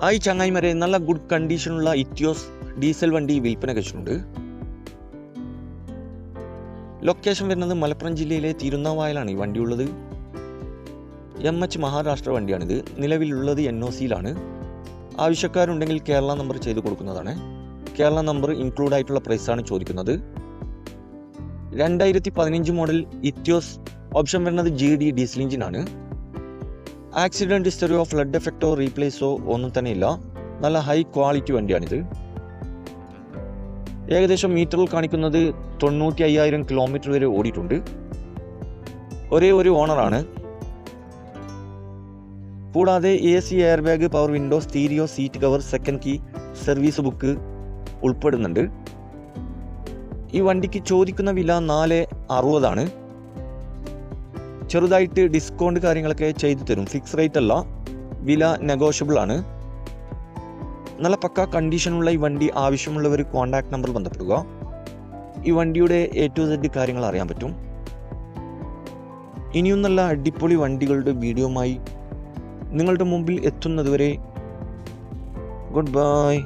ആയി ചങ്ങായിമാരെ നല്ല ഗുഡ് കണ്ടീഷനുള്ള ഇറ്റിയോസ് ഡീസൽ വണ്ടി വിൽപ്പന കഴിച്ചിട്ടുണ്ട് ലൊക്കേഷൻ വരുന്നത് മലപ്പുറം ജില്ലയിലെ തിരുനാവായലാണ് ഈ വണ്ടി ഉള്ളത് എം എച്ച് മഹാരാഷ്ട്ര വണ്ടിയാണിത്. നിലവിലുള്ളത് എൻ ഒ സിയിലാണ് ആവശ്യക്കാരുണ്ടെങ്കിൽ കേരള നമ്പർ ചെയ്ത് കൊടുക്കുന്നതാണ്. കേരള നമ്പർ ഇൻക്ലൂഡ് ആയിട്ടുള്ള പ്രൈസാണ് ചോദിക്കുന്നത്. രണ്ടായിരത്തി പതിനഞ്ച് മോഡൽ ഇറ്റിയോസ് ഓപ്ഷൻ വരുന്നത് ജി ഡി ഡീസൽ എഞ്ചിനാണ് ആക്സിഡന്റ് ഹിസ്റ്ററിയോ ഫ്ലഡ് എഫക്റ്റോ റീപ്ലേസോ ഒന്നും തന്നെ ഇല്ല. നല്ല ഹൈ ക്വാളിറ്റി വണ്ടിയാണിത്. ഏകദേശം മീറ്ററിൽ കാണിക്കുന്നത് തൊണ്ണൂറ്റി അയ്യായിരം കിലോമീറ്റർ വരെ ഓടിയിട്ടുണ്ട്. ഒരേ ഒരു ഓണറാണ്. കൂടാതെ A C air bag power window stereo seat cover second key service book ഉൾപ്പെടുന്നുണ്ട്. ഈ വണ്ടിക്ക് ചോദിക്കുന്ന വില നാല് അറുപതാണ്. ചെറുതായിട്ട് ഡിസ്കൗണ്ട് കാര്യങ്ങളൊക്കെ ചെയ്തു തരും. ഫിക്സ് റേറ്റ് അല്ല. വില നെഗോഷ്യബിൾ ആണ്. നല്ല പക്ക കണ്ടീഷനുള്ള ഈ വണ്ടി ആവശ്യമുള്ളവർ കോൺടാക്ട് നമ്പർ ബന്ധപ്പെടുക. ഈ വണ്ടിയുടെ എ ടു സെഡ് കാര്യങ്ങൾ അറിയാൻ പറ്റും. ഇനിയും നല്ല അടിപൊളി വണ്ടികളുടെ വീഡിയോമായി നിങ്ങളുടെ മുമ്പിൽ എത്തുന്നതുവരെ ഗുഡ് ബൈ